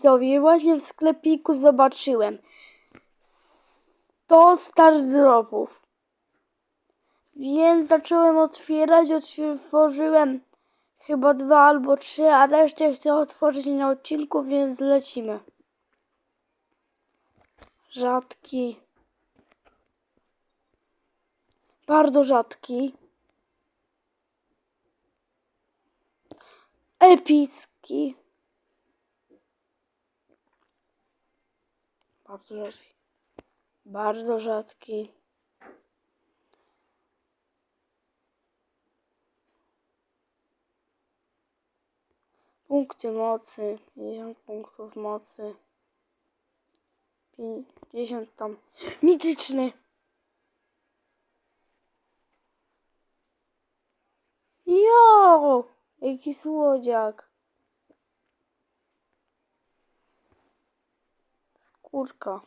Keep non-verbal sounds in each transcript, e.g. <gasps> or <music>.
widzowie, właśnie w sklepiku zobaczyłem 100 stardropów. Więc zacząłem otwierać, otworzyłem chyba dwa albo trzy, a resztę chcę otworzyć na odcinku, więc lecimy. Rzadki. Bardzo rzadki. Epicki. Bardzo rzadki. Bardzo rzadki. Punkty mocy. 50 punktów mocy. 50 tam. Mityczny. Jo! Jaki słodziak. Skórka.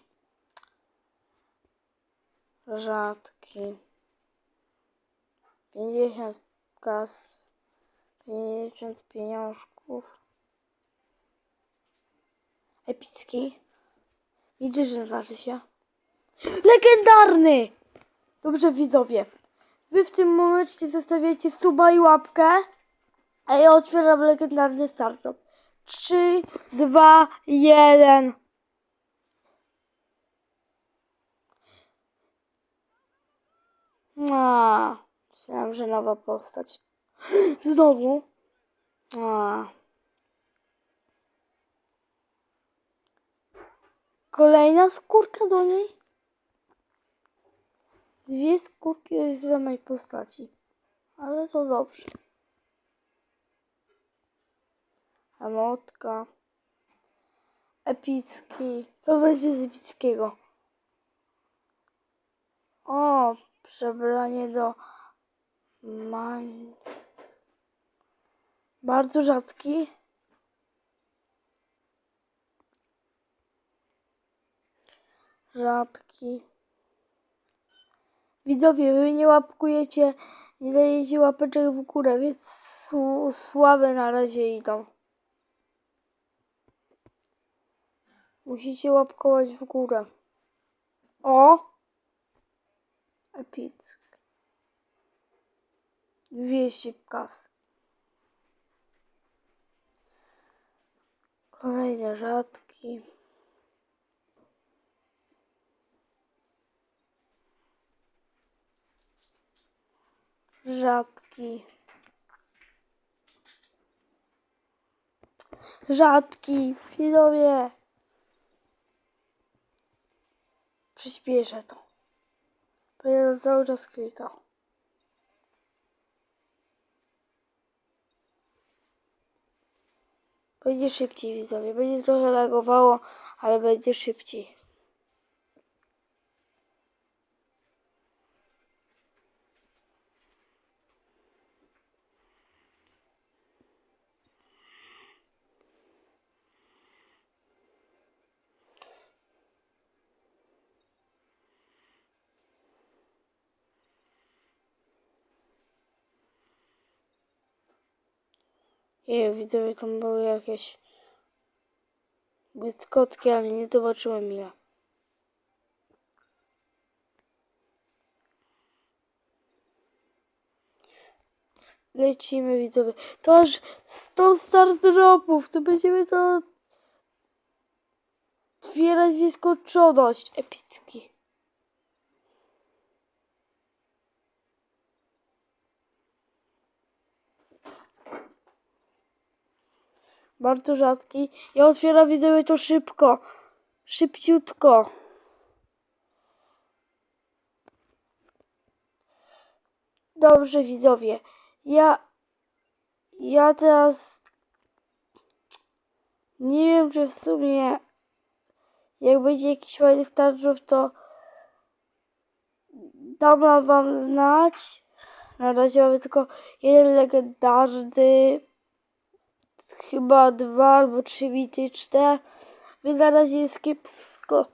Rzadki. 50 kas. 50 pieniążków. Epicki. Widzisz, że znaczy się. Legendarny! Dobrze, widzowie. Wy w tym momencie zostawiacie suba i łapkę, a ja otwieram legendarny startup. 3, 2, 1. A, myślałem, że nowa postać. <gasps> Znowu. A. Kolejna skórka do niej. Dwie skórki z samej postaci. Ale to dobrze. Emotka. Epicki. Co będzie z epickiego? O, przebranie do mań. Bardzo rzadki. Rzadki. Widzowie, wy nie łapkujecie, nie dajecie łapeczek w górę, więc sł- słabe na razie idą. Musicie łapkować w górę. O! Epicki. 200 kas. Kolejne rzadki. Rzadki. Rzadki. Widzowie. Przyspieszę to. Będę cały czas klikał. Będzie szybciej, widzowie. Będzie trochę lagowało, ale będzie szybciej. Nie, widzowie, tam były jakieś błyskotki, ale nie zobaczyłem ile. Lecimy, widzowie. To aż 100 stardropów. To będziemy to otwierać w nieskończoność. Epicki. Bardzo rzadki. Ja otwieram, widzowie, to szybko. Szybciutko. Dobrze, widzowie. Ja. Ja teraz. Nie wiem, czy w sumie. Jak będzie jakiś fajny startup, to. Dam wam znać. Na razie mamy tylko jeden legendarny. Chyba dwa albo trzy mityczne. Więc na razie jest kiepsko.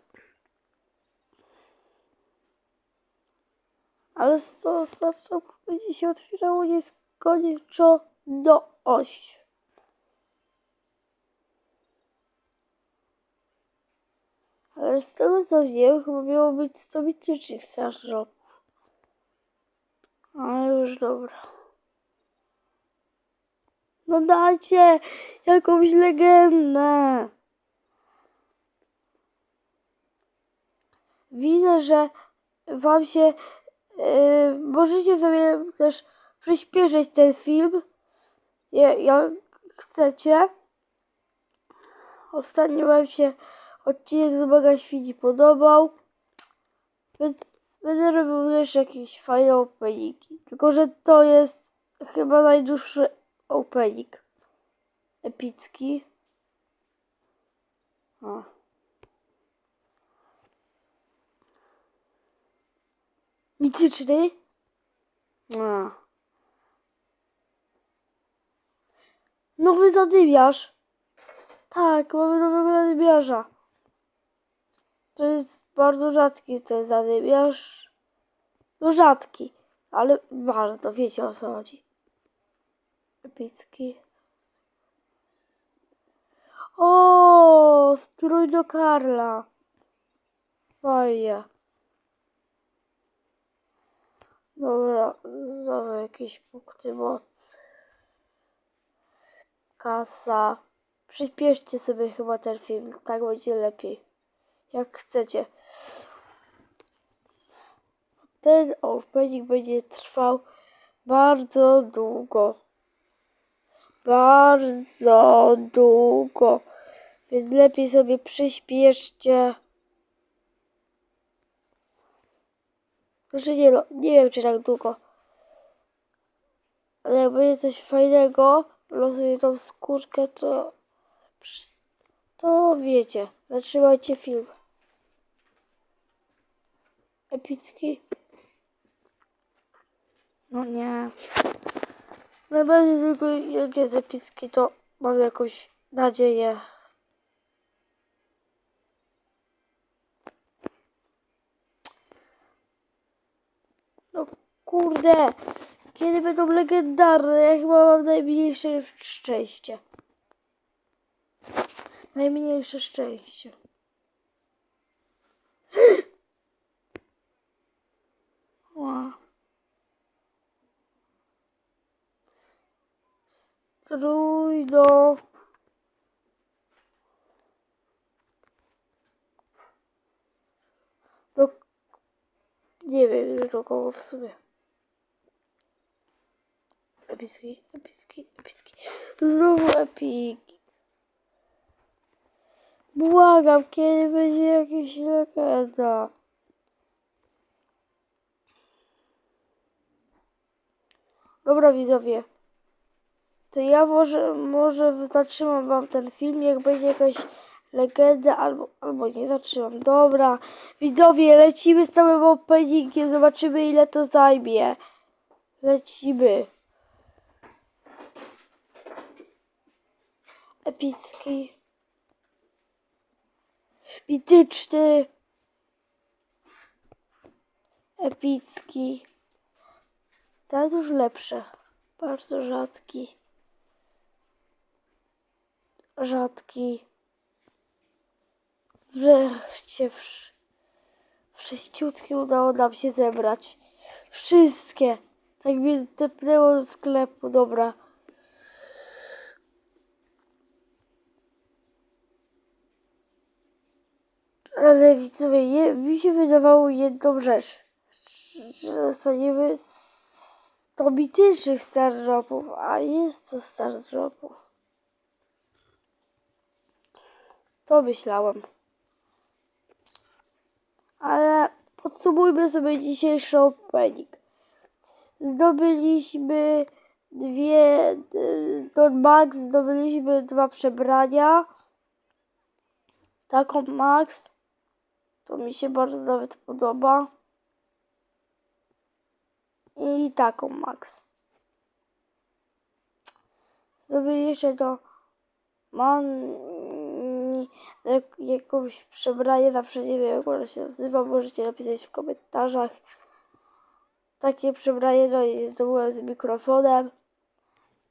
Ale 100 startupów będzie się otwierało nieskończoność. Ale z tego co wiem, chyba miało być 100 mitycznych starszopów. Ale już dobra. No dajcie jakąś legendę. Widzę, że wam się yy, możecie sobie też przyspieszyć ten film, jak chcecie. Ostatnio wam się odcinek z Boga Świni podobał, więc będę robił jeszcze jakieś fajne openingi. Tylko, że to jest chyba najdłuższy opening. Epicki. O. Mityczny? A. Nowy zadymiarz. Tak, mamy nowego zadymiarza. To jest bardzo rzadki ten zadymiarz. No rzadki, ale bardzo, wiecie o co chodzi. Epicki. O, strój do Karla. Fajnie. Dobra, znowu jakieś punkty mocy. Kasa. Przyspieszcie sobie chyba ten film, tak będzie lepiej. Jak chcecie. Ten opening będzie trwał bardzo długo. Bardzo długo. Więc lepiej sobie przyspieszcie. Znaczy nie, no, nie wiem czy tak długo. Ale jak będzie coś fajnego, losuję tą skórkę, to... To wiecie. Zatrzymajcie film. Epicki. No nie. Najbardziej tylko jak jest epicki, to mam jakąś nadzieję. No kurde. Kiedy będą legendarne? Ja chyba mam najmniejsze szczęście. Najmniejsze szczęście. Strój do... Nie wiem do kogo w sumie. Epicki, epicki, epicki. Znowu epik. Błagam, kiedy będzie jakieś legenda. Dobra widzowie. To ja może, może zatrzymam wam ten film, jak będzie jakaś legenda, albo, albo nie zatrzymam. Dobra, widzowie, lecimy z całym openingiem, zobaczymy ile to zajmie. Lecimy. Epicki. Mityczny. Epicki. Ten już lepsze. Bardzo rzadki. Rzadki. Wreszcie wsz- wszyściutki udało nam się zebrać. Wszystkie. Tak mnie tepnęło do sklepu. Dobra. Ale widzowie, je, mi się wydawało jedną rzecz, że dostaniemy 100 mitycznych stardropów, a jest to stardropów. To myślałem. Ale podsumujmy sobie dzisiejszy opening. Zdobyliśmy dwie, Don Max, zdobyliśmy dwa przebrania. Taką Max. To mi się bardzo nawet podoba. I taką Max. Zrobię jeszcze do man jak, jakąś przebranie, zawsze nie wiem jak ono się nazywa, możecie napisać w komentarzach. Takie przebranie no i zdobyłem z mikrofonem.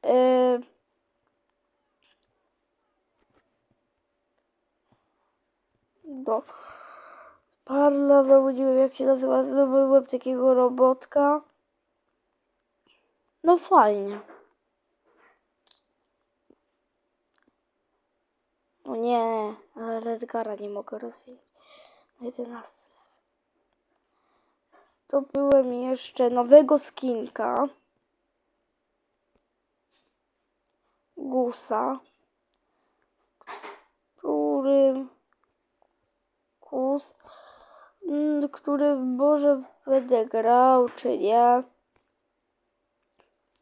Yy, no. Parla, znowu nie wiem jak się nazywa, zdobyłem takiego robotka. No fajnie. No nie, ale Edgara nie mogę rozwijać. Na 11. Zdobyłem jeszcze nowego skinka. Gusa. Którym... Gus... mm, Który może będę grał, czy nie.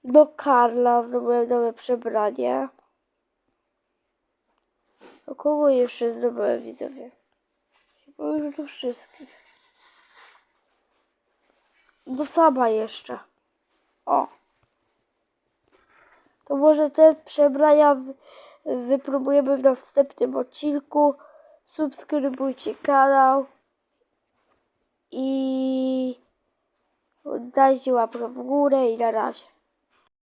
Do Karla zdobyłem nowe przebranie. Do kogo jeszcze zdobyłem widzowie? Chyba już do wszystkich. Do Saba jeszcze. O. To może te przebrania wy- wypróbujemy w następnym odcinku. Subskrybujcie kanał. I dajcie łapkę w górę i na razie.